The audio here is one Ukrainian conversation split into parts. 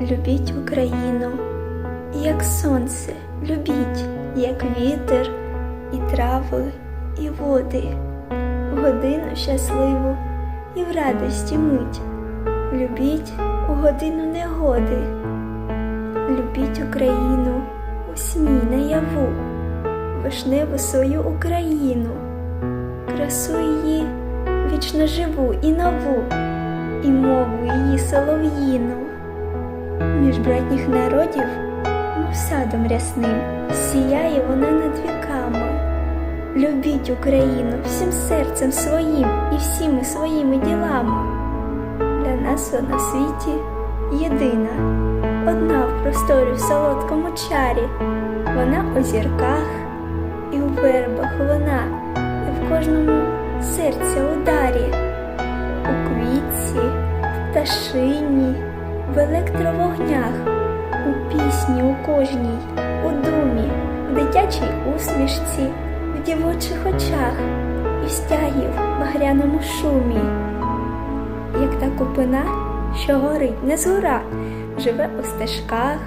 Любіть Україну, як сонце, любіть, як вітер, і трави, і води, годину щасливу і в радості мить. Любіть у годину негоди, любіть Україну у сні наяву, вишневу свою Україну, красу її вічно живу і нову, і мову її солов'їну. Між братніх народів, мов садом рясним, сіяє вона над віками. Любіть Україну всім серцем своїм і всіми своїми ділами. Для нас вона в світі єдина, одна в просторі в солодкому чарі. Вона у зірках і у вербах вона, і в кожному серця ударі, у квітці, в пташині, в електровогнях, у пісні у кожній, у думі, в дитячій усмішці, в дівочих очах і в стягі в багряному шумі. Як та купина, що горить не згора, живе у стежках,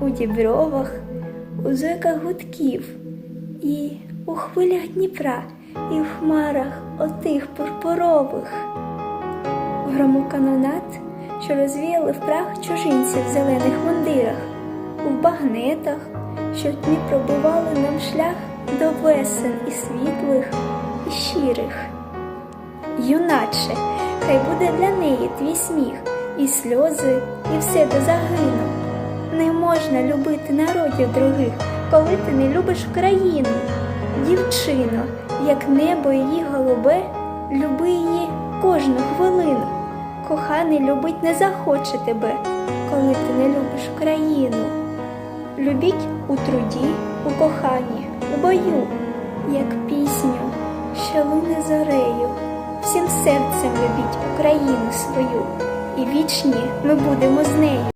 у дібровах, у зойках гудків, і у хвилях Дніпра, і в хмарах отих пурпурових в грому канонат, що розвіяли в прах чужинців в зелених мундирах, у багнетах, що в тьмі пробивали нам шлях до весен і світлих, і щирих. Юначе, хай буде для неї твій сміх, і сльози, і все до загину. Не можна любити народів других, коли ти не любиш Україну. Дівчино, як небо її голубе, люби її кожну хвилину. Коханий любить не захоче тебе, коли ти не любиш Україну. Любіть у труді, у коханні, у бою, як пісню, що луне зорею. Всім серцем любіть Україну свою, і вічні ми будемо з нею.